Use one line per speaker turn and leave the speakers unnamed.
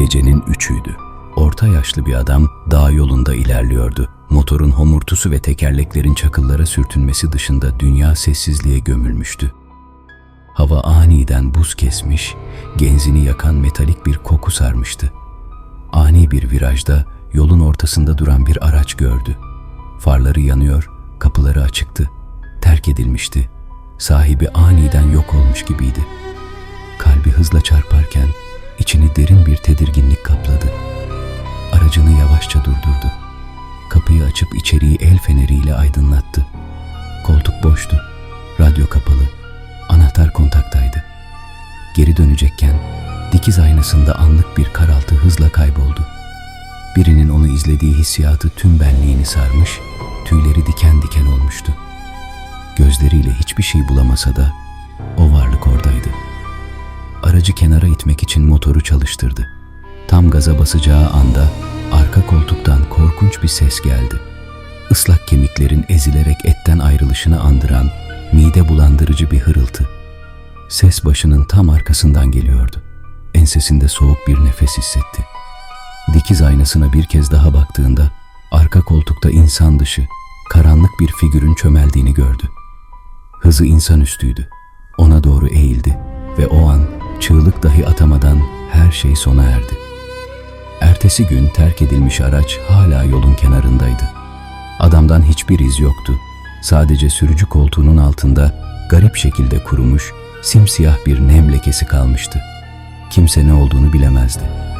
Gecenin üçüydü. Orta yaşlı bir adam dağ yolunda ilerliyordu. Motorun homurtusu ve tekerleklerin çakıllara sürtünmesi dışında dünya sessizliğe gömülmüştü. Hava aniden buz kesmiş, genzini yakan metalik bir koku sarmıştı. Ani bir virajda yolun ortasında duran bir araç gördü. Farları yanıyor, kapıları açıktı. Terk edilmişti. Sahibi aniden yok olmuş gibiydi. Derin bir tedirginlik kapladı. Aracını yavaşça durdurdu. Kapıyı açıp içeriği el feneriyle aydınlattı. Koltuk boştu. Radyo kapalı. Anahtar kontaktaydı. Geri dönecekken dikiz aynasında anlık bir karaltı hızla kayboldu. Birinin onu izlediği hissiyatı tüm benliğini sarmış, tüyleri diken diken olmuştu. Gözleriyle hiçbir şey bulamasa da. Aracı kenara itmek için motoru çalıştırdı. Tam gaza basacağı anda arka koltuktan korkunç bir ses geldi. Islak kemiklerin ezilerek etten ayrılışını andıran mide bulandırıcı bir hırıltı. Ses başının tam arkasından geliyordu. Ensesinde soğuk bir nefes hissetti. Dikiz aynasına bir kez daha baktığında arka koltukta insan dışı, karanlık bir figürün çömeldiğini gördü. Hızı insanüstüydü. Ona doğru eğildi ve o an çığlık dahi atamadan her şey sona erdi. Ertesi gün terk edilmiş araç hala yolun kenarındaydı. Adamdan hiçbir iz yoktu. Sadece sürücü koltuğunun altında garip şekilde kurumuş, simsiyah bir nem lekesi kalmıştı. Kimse ne olduğunu bilemezdi.